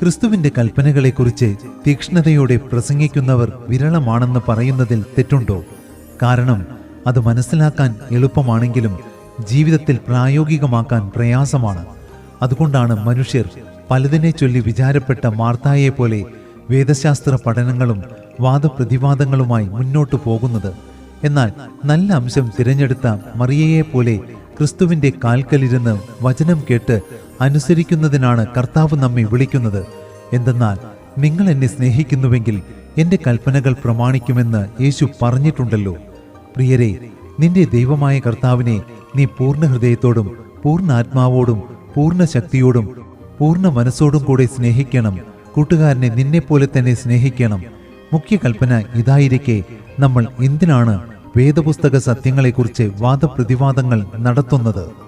ക്രിസ്തുവിന്റെ കൽപ്പനകളെക്കുറിച്ച് തീക്ഷ്ണതയോടെ പ്രസംഗിക്കുന്നവർ വിരളമാണെന്ന് പറയുന്നതിൽ തെറ്റുണ്ടോ? കാരണം അത് മനസ്സിലാക്കാൻ എളുപ്പമാണെങ്കിലും ജീവിതത്തിൽ പ്രായോഗികമാക്കാൻ പ്രയാസമാണ്. അതുകൊണ്ടാണ് മനുഷ്യർ പലതിനെ ചൊല്ലി വിചാരപ്പെട്ട മാർത്തായെ പോലെ വേദശാസ്ത്ര പഠനങ്ങളും വാദപ്രതിവാദങ്ങളുമായി മുന്നോട്ടു പോകുന്നത്. എന്നാൽ നല്ല അംശം തിരഞ്ഞെടുത്ത മറിയയെ പോലെ ക്രിസ്തുവിന്റെ കാൽക്കലിരുന്ന് വചനം കേട്ട് അനുസരിക്കുന്നതിനാണ് കർത്താവ് നമ്മെ വിളിക്കുന്നത്. എന്തെന്നാൽ നിങ്ങൾ എന്നെ സ്നേഹിക്കുന്നുവെങ്കിൽ എന്റെ കൽപ്പനകൾ പ്രമാണിക്കുമെന്ന് യേശു പറഞ്ഞിട്ടുണ്ടല്ലോ. പ്രിയരെ നിന്റെ ദൈവമായ കർത്താവിനെ നീ പൂർണ ഹൃദയത്തോടും പൂർണ ആത്മാവോടും പൂർണ ശക്തിയോടും പൂർണ മനസ്സോടും കൂടെ സ്നേഹിക്കണം. കൂട്ടുകാരനെ നിന്നെപ്പോലെ തന്നെ സ്നേഹിക്കണം. മുഖ്യ കൽപ്പന ഇതായിരിക്കെ നമ്മൾ എന്തിനാണ് വേദപുസ്തക സത്യങ്ങളെക്കുറിച്ച് വാദപ്രതിവാദങ്ങൾ നടത്തുന്നത്.